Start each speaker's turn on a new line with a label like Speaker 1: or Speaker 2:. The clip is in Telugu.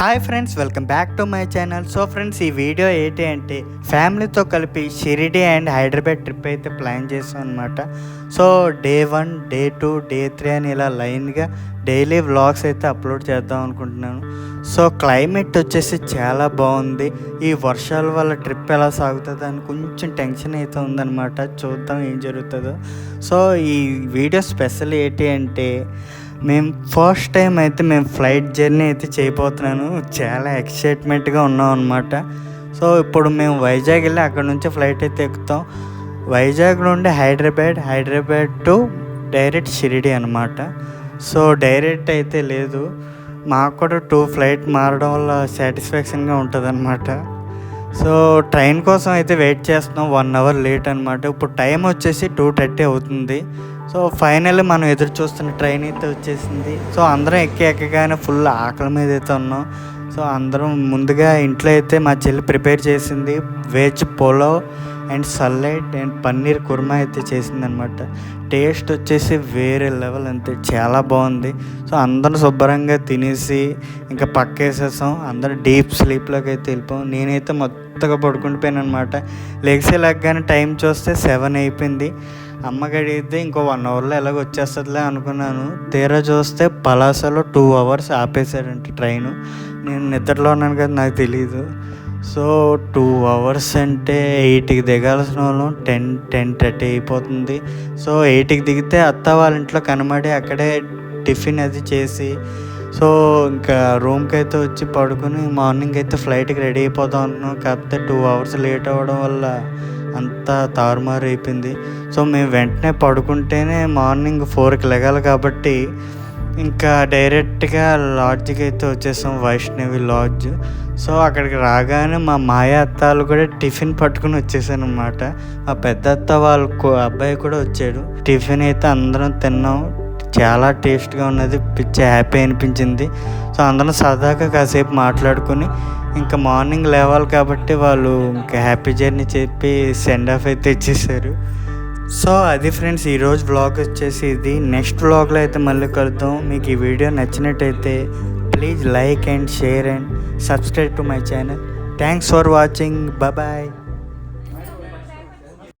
Speaker 1: Hi friends welcome back to my channel so friends ఈ వీడియో ఏంటి అంటే ఫ్యామిలీతో కలిపి షిరిడి అండ్ హైదరాబాద్ ట్రిప్ అయితే ప్లాన్ చేసాం అనమాట so day one day two day three అని ఇలా లైన్గా డైలీ వ్లాగ్స్ అయితే అప్లోడ్ చేద్దాం అనుకుంటున్నాను. సో క్లైమేట్ వచ్చేసి చాలా బాగుంది. ఈ వర్షాల వల్ల ట్రిప్ ఎలా సాగుతుంది అని కొంచెం టెన్షన్ అయితే ఉందన్నమాట. చూద్దాం ఏం జరుగుతుందో. సో ఈ వీడియో స్పెషల్ ఏంటి అంటే మేము ఫస్ట్ టైం అయితే మేము ఫ్లైట్ జర్నీ అయితే చేయబోతున్నాను. చాలా ఎక్సైట్మెంట్గా ఉన్నాం అనమాట సో ఇప్పుడు మేము వైజాగ్ వెళ్ళి అక్కడ నుంచి ఫ్లైట్ అయితే ఎక్కుతాం. వైజాగ్ నుండి హైదరాబాద్ హైదరాబాద్ టు డైరెక్ట్ షిరిడి అనమాట సో డైరెక్ట్ అయితే లేదు. మాకు కూడా టూ ఫ్లైట్ మారడం వల్ల సాటిస్ఫాక్షన్గా ఉంటుంది సో ట్రైన్ కోసం అయితే వెయిట్ చేస్తున్నాం. వన్ అవర్ లేట్ అనమాట ఇప్పుడు టైం వచ్చేసి టూ థర్టీ అవుతుంది. సో ఫైనల్ మనం ఎదురు చూస్తున్న ట్రైన్ అయితే వచ్చేసింది. సో అందరం ఎక్కి ఎక్కగానే ఫుల్ ఆకలి మీద అయితే ఉన్నాం. సో అందరం ముందుగా ఇంట్లో అయితే మా చెల్లి ప్రిపేర్ చేసింది. Veg pulao and salad and paneer kurma అయితే చేసింది అనమాట టేస్ట్ వచ్చేసి వేరే లెవెల్ అంతే చాలా బాగుంది. సో అందరం శుభ్రంగా తినేసి ఇంకా పక్కేసేసాం. అందరం డీప్ స్లీప్లోకి అయితే వెళ్ళిపోం నేనైతే మొత్తగా పడుకుండిపోయాను అనమాట లెగ్స్ లెగ్గానే టైం చూస్తే సెవెన్ అయిపోయింది. అమ్మ కడిగితే ఇంకో వన్ అవర్లో ఎలాగ వచ్చేస్తుందిలే అనుకున్నాను. తీరా చూస్తే పలాసలో టూ అవర్స్ ఆపేశాడంట ట్రైన్ నేను నిద్రలో ఉన్నాను కదా నాకు తెలియదు సో టూ అవర్స్ అంటే ఎయిట్కి దిగాల్సిన వాళ్ళం టెన్ టెన్ థర్టీ అయిపోతుంది. సో ఎయిట్కి దిగితే అత్త వాళ్ళ ఇంట్లో కనబడి అక్కడే టిఫిన్ అది చేసి సో ఇంకా రూమ్కి అయితే వచ్చి పడుకుని మార్నింగ్ అయితే ఫ్లైట్కి రెడీ అయిపోదాం అనుకున్నాం. కాకపోతే టూ అవర్స్ లేట్ అవ్వడం వల్ల అంతా తారుమారు అయిపోయింది సో మేము వెంటనే పడుకుంటేనే మార్నింగ్ ఫోర్కి లెగాలి కాబట్టి ఇంకా డైరెక్ట్గా లాడ్జ్కి అయితే వచ్చేసాం వైష్ణవి లాడ్జ్. సో అక్కడికి రాగానే మా మాయ అత్తాలు కూడా టిఫిన్ పట్టుకుని వచ్చేసాను అనమాట మా పెద్ద అత్త వాళ్ళ కో- అబ్బాయి కూడా వచ్చాడు. టిఫిన్ అయితే అందరం తిన్నాం. చాలా టేస్ట్గా ఉన్నది. పిచ్చి హ్యాపీ అనిపించింది. సో అందరం సరదాగా కాసేపు మాట్లాడుకుని ఇంకా మార్నింగ్ లేవాలి కాబట్టి వాళ్ళు ఇంకా హ్యాపీ జర్నీ చెప్పి సెండ్ ఆఫ్ అయితే ఇచ్చేసారు. సో అది ఫ్రెండ్స్ ఈరోజు వ్లాగ్ వచ్చేసి ఇది. నెక్స్ట్ వ్లాగ్లో అయితే మళ్ళీ కలుద్దాం. మీకు ఈ వీడియో నచ్చినట్టయితే please like and share and subscribe to my channel. Thanks for watching. Bye.